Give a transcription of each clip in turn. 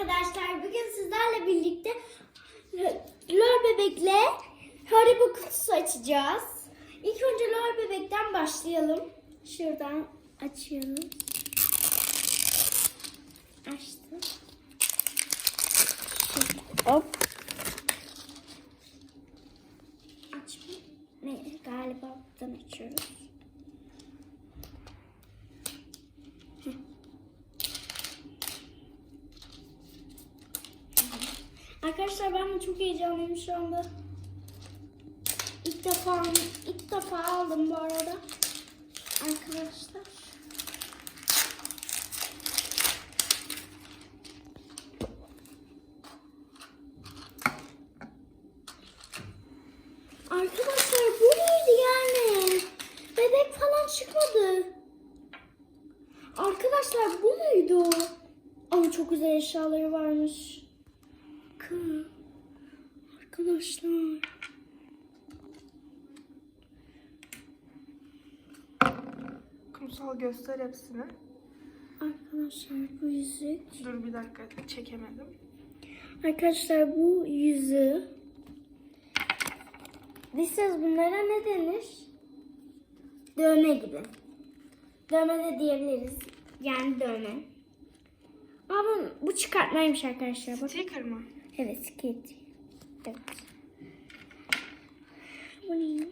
arkadaşlar. Bugün sizlerle birlikte Lor Bebek'le Haribo kutusu açacağız. İlk önce Lor Bebek'ten başlayalım. Şuradan açıyoruz. Açtım. Hop. Açma. Ne, galiba buradan açıyoruz. Arkadaşlar ben de çok heyecanlıyım şu anda. İlk defa ilk defa aldım bu arada. Arkadaşlar. Arkadaşlar bu muydu yani? Bebek falan çıkmadı. Arkadaşlar bu muydu? Ama çok güzel eşyaları varmış. Arkadaşlar. Kumsal göster hepsini. Arkadaşlar bu yüzük. Dur bir dakika çekemedim. Arkadaşlar bu yüzü. Lisez bunlara ne denir? Dövme gibi. Dövme de diyebiliriz. Yani dövme. Ama bu, bu çıkartmaymış arkadaşlar. Bak. Sticker mı? Evet, kedi. Evet. Bu ne?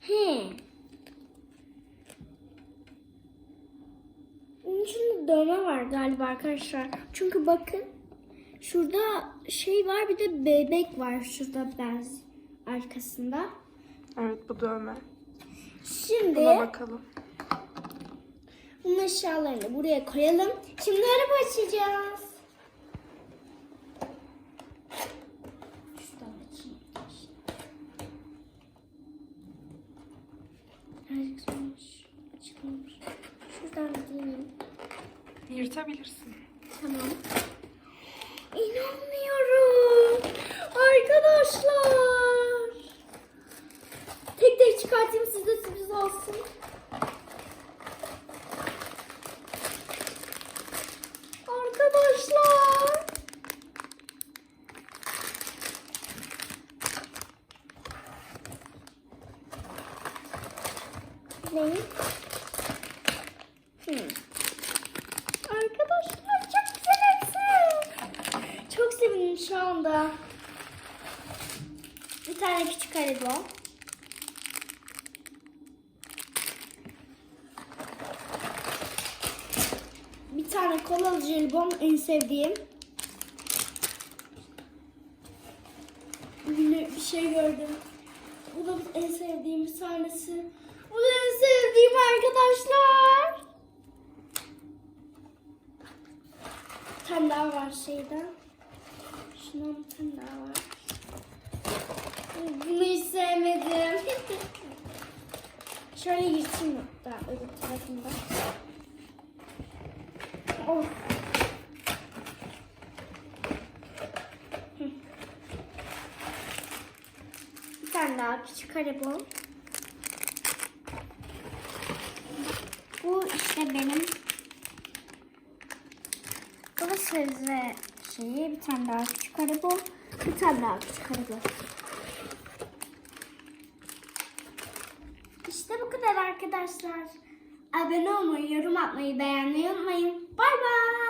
He. Bunun içinde dövme var galiba arkadaşlar. Çünkü bakın. Şurada şey var bir de bebek var şurada bez arkasında. Evet bu dövme. Şimdi Buna bakalım. Eşyalarını buraya koyalım. Şimdi araba açacağız. Şuradan açayım. Birazcık. Şuradan gideyim. Yırtabilirsin. Tamam. İnanmıyorum. Arkadaşlar. Tek tek çıkartayım size sürpriz olsun. Arkadaşlar. Ne? Hmm. Arkadaşlar çok güzel hepsi. Çok sevindim şu anda. Bir tane küçük haribo. Bir tane kolalı jelibon en sevdiğim. Bir, bir şey gördüm. Bu da en sevdiğim bir tanesi. Bu da en sevdiğim arkadaşlar. Bir daha var şeyden. Şundan bir tane daha var. Bunu hiç sevmedim. Şöyle yırtayım hatta öbür tarafında. Of. Hı. Bir tane daha küçük haribo. Bu işte benim bu da şeyi. Bir tane daha küçük haribo. Bir tane daha küçük haribo. İşte bu kadar arkadaşlar. Abone olmayı, yorum atmayı, beğenmeyi unutmayın. Bay bay.